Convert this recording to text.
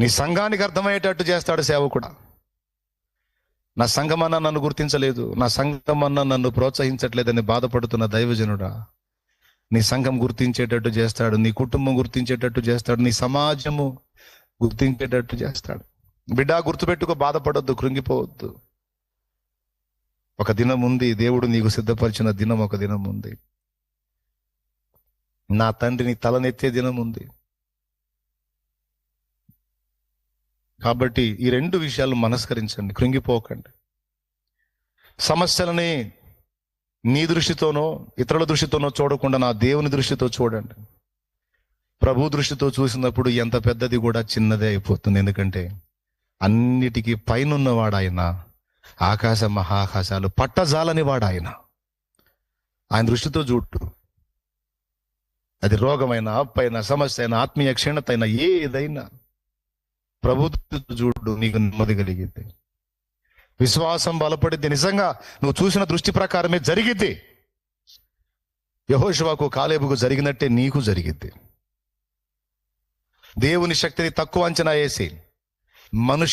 నీ సంఘానికి అర్థమయ్యేటట్టు చేస్తాడు సేవకుడు. నా సంఘమన్న నన్ను గుర్తించలేదు. నా సంఘమన్న నన్ను ప్రోత్సహించట్లేదని బాధపడుతున్న దైవజనుడా నీ సంఘం గుర్తించేటట్టు చేస్తాడు. నీ కుటుంబం గుర్తించేటట్టు చేస్తాడు. నీ సమాజము గుర్తించేటట్టు చేస్తాడు. బిడ్డ గుర్తుపెట్టుకో బాధపడొద్దు కృంగిపోవద్దు. ఒక దినం ఉంది దేవుడు నీకు సిద్ధపరిచిన దినం ఒక దినం ఉంది. నా తండ్రిని తలనెత్తే దినం ఉంది. కాబట్టి ఈ రెండు విషయాలు మనస్కరించండి కృంగిపోకండి. సమస్యలని నీ దృష్టితోనో ఇతరుల దృష్టితోనో చూడకుండా నా దేవుని దృష్టితో చూడండి. ప్రభు దృష్టితో చూసినప్పుడు ఎంత పెద్దది కూడా చిన్నదే అయిపోతుంది. ఎందుకంటే అన్నిటికీ పైనున్నవాడు ఆయన ఆకాశ మహాకాశాలు పట్టజాలని వాడు ఆయన ఆయన దృష్టితో చూడు. అది రోగమైన అప్పైన సమస్య అయినా ఆత్మీయ క్షీణత అయినా ఏదైనా ప్రభు చూడు నీకు నెమ్మది కలిగింది విశ్వాసం బలపడింది నిజంగా నువ్వు చూసిన దృష్టి ప్రకారమే జరిగిద్ది. యహోశివాకు కాలేబుకు జరిగినట్టే నీకు జరిగిద్ది. దేవుని శక్తిని తక్కువ అంచనా వేసి మనుషు